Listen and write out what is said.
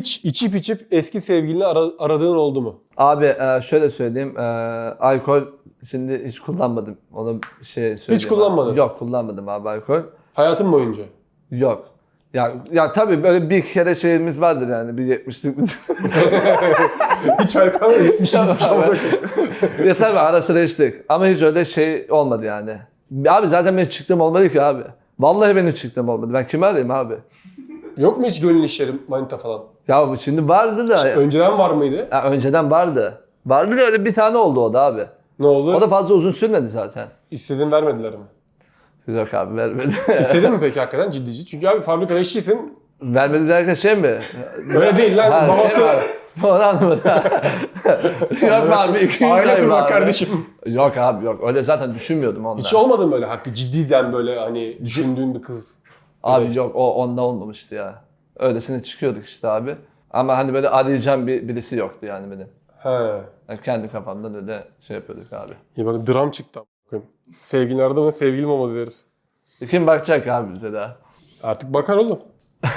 Hiç içip içip eski sevgilini ara- aradığın oldu mu? Abi e, şöyle söyleyeyim. e, alkol şimdi hiç kullanmadım. Onu şey söyleyeyim. kullanmadın? Abi. Yok kullanmadım abi alkol. Hayatın boyunca. Yok. Ya, ya tabii böyle bir kere şeyimiz vardır yani bir yetmişlik. Hiç alkol 70 hiçbir şey olmadı. ya tabii ara sıra içtik. Ama hiç öyle şey olmadı yani. Abi zaten benim çıktığım olmadı ki abi. Vallahi benim çıktığım olmadı. Ben kime arayayım abi? Yok mu hiç gönül işleri manita falan? Ya bu şimdi vardı da. Önceden var mıydı? Ya önceden vardı. Vardı da öyle bir tane oldu o da abi. Ne oldu? O da fazla uzun sürmedi zaten. İstediğin vermediler mi? Yok abi vermedi. İstedin mi peki hakikaten ciddi ciddi? Çünkü abi fabrikada işçisin. vermedi derken şey mi? Öyle değil lan. Ha, babası şey var. Onu anlamadım. yok abi 200 aile kurmak kardeşim. Yok abi yok. Öyle zaten düşünmüyordum ondan. Hiç olmadı mı böyle hakkı ciddiden böyle hani düşündüğün bir kız? Abi Evet. yok o onda olmamıştı ya. Öylesine çıkıyorduk işte abi. Ama hani böyle arayacağım bir, birisi yoktu yani benim. He. Yani kendi kafamdan öyle şey yapıyorduk abi. İyi bak dram çıktı. a**ayım. Sevgilin aradı mı sevgilim olmadı herif. Kim bakacak abi bize daha? Artık bakar oğlum.